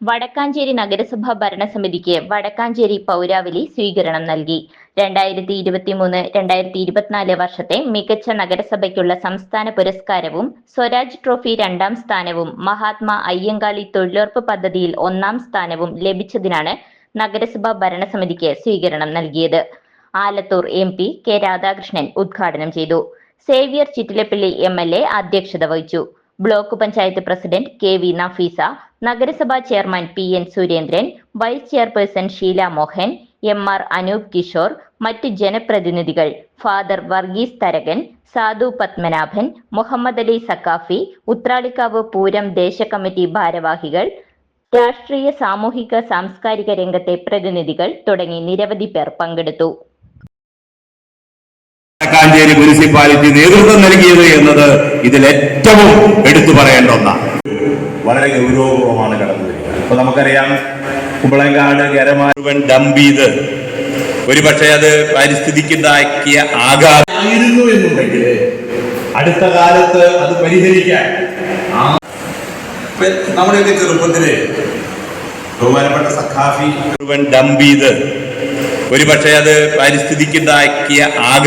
വടക്കാഞ്ചേരി നഗരസഭ ഭരണസമിതിക്ക് വടക്കാഞ്ചേരി പൗരാവലി സ്വീകരണം നൽകി. രണ്ടായിരത്തി ഇരുപത്തി മൂന്ന് രണ്ടായിരത്തി ഇരുപത്തിനാല് വർഷത്തെ മികച്ച നഗരസഭയ്ക്കുള്ള സംസ്ഥാന പുരസ്കാരവും സ്വരാജ് ട്രോഫി രണ്ടാം സ്ഥാനവും മഹാത്മാ അയ്യങ്കാളി തൊഴിലുറപ്പ് പദ്ധതിയിൽ ഒന്നാം സ്ഥാനവും ലഭിച്ചതിനാണ് നഗരസഭ ഭരണസമിതിക്ക് സ്വീകരണം നൽകിയത്. Alathur M P K Radhakrishnan ഉദ്ഘാടനം ചെയ്തു. Xavier Chittilappilly M L A അധ്യക്ഷത വഹിച്ചു. Block panchayat president K V Nafeesa നഗരസഭാ chairman P N Surendran vice chairperson Sheela Mohan M R Anoop Kishore മറ്റ് ജനപ്രതിനിധികൾ ഫാദർ വർഗീസ് തരകൻ സാധു പത്മനാഭൻ മുഹമ്മദ് അലി സക്കാഫി ഉത്രാളിക്കാവ് പൂരം ദേശ കമ്മിറ്റി ഭാരവാഹികൾ രാഷ്ട്രീയ സാമൂഹിക സാംസ്കാരിക രംഗത്തെ പ്രതിനിധികൾ തുടങ്ങി നിരവധി പേർ പങ്കെടുത്തു. മുനിസിപ്പാലിറ്റി നേതൃത്വം നൽകിയത് എന്നത് ഇതിൽ ഏറ്റവും എടുത്തു പറയേണ്ട ഒന്നാണ്. വളരെ ഗൗരവപൂർവമാണ് കടന്നു വരിക അപ്പൊ നമുക്കറിയാം കുമ്പളങ്കാട് കരമാരുവൻ ഡംപ് ചെയ്ത് ഒരുപക്ഷെ അത് പരിസ്ഥിതിക്കുണ്ടാക്കിയ ആഘാതം ആയിരുന്നു എന്നുണ്ടെങ്കിൽ അടുത്ത കാലത്ത് അത് പരിഹരിക്കാൻ നമ്മുടെയൊക്കെ ചെറുപ്പത്തിൽ ബഹുമാനപ്പെട്ട സഖാഫി ഡംപ് ചെയ്ത് ഒരുപക്ഷെ അത് പരിസ്ഥിതിക്കുണ്ടാക്കിയ ആഘാതം